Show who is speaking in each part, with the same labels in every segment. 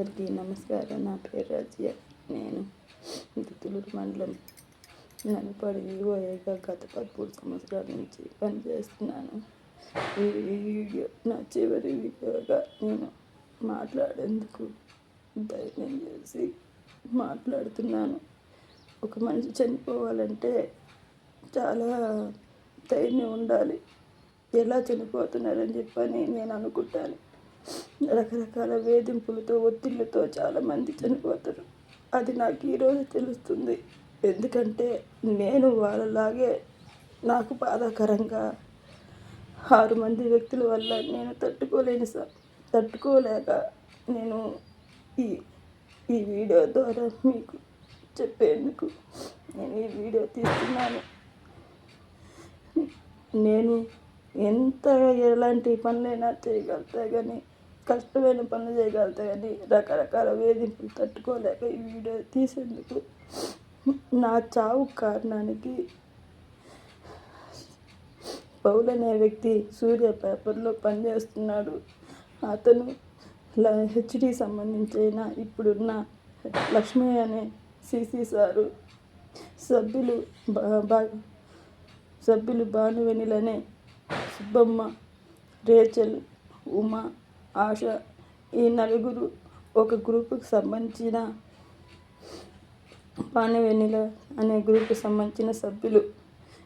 Speaker 1: అందరికీ నమస్కారం. నా పేరు రాజ్య. నేను దుత్తులూరు మండలం నలుపడి వివోఏగా గత పదమూడు సంవత్సరాల నుంచి పనిచేస్తున్నాను. ఈ వీడియో నా చివరి వీడియోగా నేను మాట్లాడేందుకు ధైర్యం చేసి మాట్లాడుతున్నాను. ఒక మనిషి చనిపోవాలంటే చాలా ధైర్యం ఉండాలి. ఎలా చనిపోతున్నారని చెప్పని నేను అనుకుంటాను. రకరకాల వేధింపులతో ఒత్తిళ్ళతో చాలామంది చనిపోతారు. అది నాకు ఈరోజు తెలుస్తుంది. ఎందుకంటే నేను వాళ్ళలాగే నాకు బాధాకరంగా ఆరు మంది వ్యక్తుల వల్ల నేను తట్టుకోలేని సార్. తట్టుకోలేక నేను ఈ ఈ వీడియో ద్వారా మీకు చెప్పేందుకు నేను ఈ వీడియో తీస్తున్నాను. నేను ఎంత ఎలాంటి పనులైనా చేయగలుగుతా కానీ కష్టమైన పనులు చేయగలుగుతా కానీ రకరకాల వేధింపులు తట్టుకోలేక ఈ వీడియో తీసేందుకు నా చావు కారణానికి పౌల్ అనే వ్యక్తి సూర్య పేపర్లో పనిచేస్తున్నాడు. అతను హెచ్డి సంబంధించిన ఇప్పుడున్న లక్ష్మి అనే సిసి సారు సభ్యులు బా సభ్యులు భానువెనిలనే సుబ్బమ్మ రేచల్ ఉమా ఆశ. ఈ నలుగురు ఒక గ్రూపుకి సంబంధించిన పానవెనిల అనే గ్రూప్కి సంబంధించిన సభ్యులు.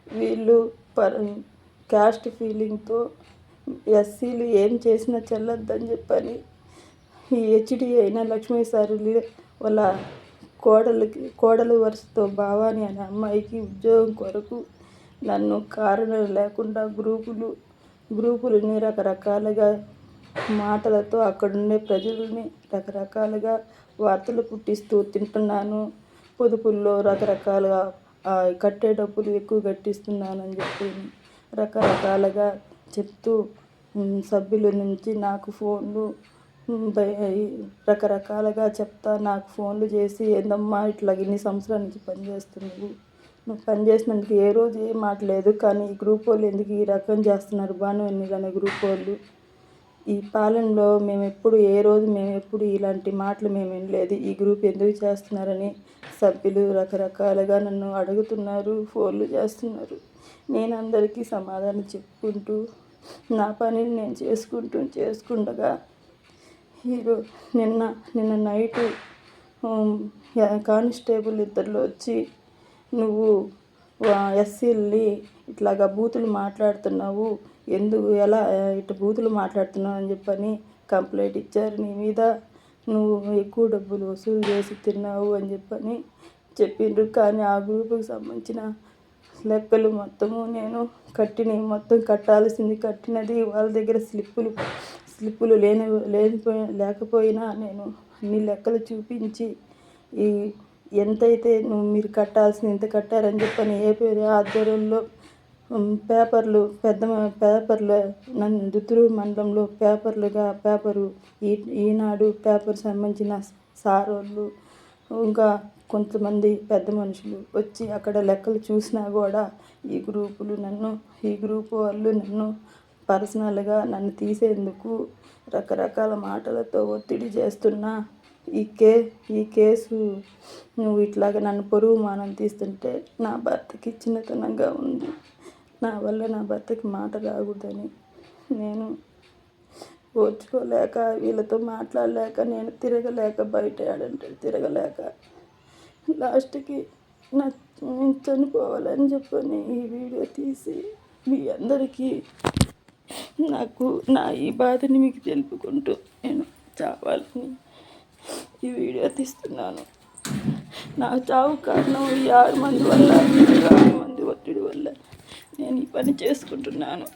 Speaker 1: వీళ్ళు పర్ క్యాస్ట్ ఫీలింగ్తో ఎస్సీలు ఏం చేసినా చెల్లొద్దని చెప్పని ఈ హెచ్డి అయిన లక్ష్మీ సారు వాళ్ళ కోడలికి కోడలు వరుసతో భావాని అనే అమ్మాయికి ఉద్యోగం కొరకు నన్ను కారణం లేకుండా గ్రూపులు గ్రూపులని రకరకాలుగా మాటలతో అక్కడుండే ప్రజలని రకరకాలుగా వార్తలు పుట్టిస్తూ తింటున్నాను. పొదుపుల్లో రకరకాలుగా కట్టే డబ్బులు ఎక్కువ కట్టిస్తున్నానని చెప్పి రకరకాలుగా చెప్తూ సభ్యుల నుంచి నాకు ఫోన్లు రకరకాలుగా చెప్తా నాకు ఫోన్లు చేసి ఏందమ్మా ఇట్లా ఇన్ని సంవత్సరాల నుంచి పనిచేస్తున్నావు నువ్వు పనిచేసినందుకు ఏ రోజు ఏం మాట్లేదు కానీ ఈ గ్రూప్ వాళ్ళు ఎందుకు ఈ రకం చేస్తున్నారు? బాను అనే గ్రూప్ వాళ్ళు? ఈ పాలనలో మేము ఎప్పుడు ఏ రోజు మేము ఎప్పుడు ఇలాంటి మాటలు మేము వినలేదు ఈ గ్రూప్ ఎందుకు చేస్తున్నారని సభ్యులు రకరకాలుగా నన్ను అడుగుతున్నారు ఫోన్లు చేస్తున్నారు. నేను అందరికీ సమాధానం చెప్పుకుంటూ నా పనిని నేను చేసుకుంటూ చేసుకుండగా హీరో నిన్న నిన్న నైటు కానిస్టేబుల్ ఇద్దరు వచ్చి నువ్వు ఎస్సీల్ని ఇట్లాగా బూతులు మాట్లాడుతున్నావు ఎందుకు ఎలా ఇటు బూతులు మాట్లాడుతున్నావు అని చెప్పని కంప్లైంట్ ఇచ్చారు. నీ మీద నువ్వు ఎక్కువ డబ్బులు వసూలు చేసి తిన్నావు అని చెప్పని చెప్పిండ్రు. కానీ ఆ గ్రూపుకి సంబంధించిన లెక్కలు మొత్తము నేను కట్టినవి మొత్తం కట్టాల్సింది కట్టినది వాళ్ళ దగ్గర స్లిప్పులు స్లిప్పులు లేని లేనిపోయి లేకపోయినా నేను అన్ని లెక్కలు చూపించి ఈ ఎంతైతే నువ్వు మీరు కట్టాల్సింది ఎంత కట్టారని చెప్పని ఏ పేరు ఆధ్వర్యంలో పేపర్లు పెద్ద పేపర్లు నన్ను మండలంలో పేపర్లుగా పేపరు ఈ ఈనాడు పేపర్ సంబంధించిన సారోళ్ళు ఇంకా కొంతమంది పెద్ద మనుషులు వచ్చి అక్కడ లెక్కలు చూసినా కూడా ఈ గ్రూపులు నన్ను ఈ గ్రూపు వాళ్ళు నన్ను పర్సనల్గా నన్ను తీసేందుకు రకరకాల మాటలతో ఒత్తిడి చేస్తున్నా. ఈ కే ఈ కేసు నువ్వు ఇట్లాగ నన్ను పొరుగు మానం తీస్తుంటే నా భర్తకి చిన్నతనంగా ఉంది. నా వల్ల నా భర్తకి మాట రాకూడదని నేను ఓర్చుకోలేక వీళ్ళతో మాట్లాడలేక నేను తిరగలేక బయట ఆడంటే తిరగలేక లాస్ట్కి నా నేను చనిపోవాలని చెప్పని ఈ వీడియో తీసి మీ అందరికీ నాకు నా ఈ బాధని మీకు తెలుపుకుంటూ నేను చావాలని ఈ వీడియో తీస్తున్నాను. నా చావు కారణం ఈ ఆరు మంది వల్ల ఆరు మంది ఒత్తిడి వల్ల నేను ఈ పని చేసుకుంటున్నాను.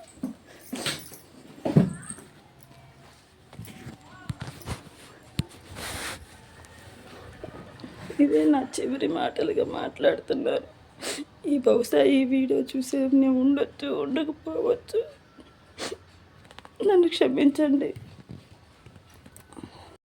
Speaker 1: ఇదే నా చివరి మాటలుగా మాట్లాడుతున్నాను ఈ బహుశా ఈ వీడియో చూసే నేను ఉండొచ్చు ఉండకపోవచ్చు. నన్ను క్షమించండి.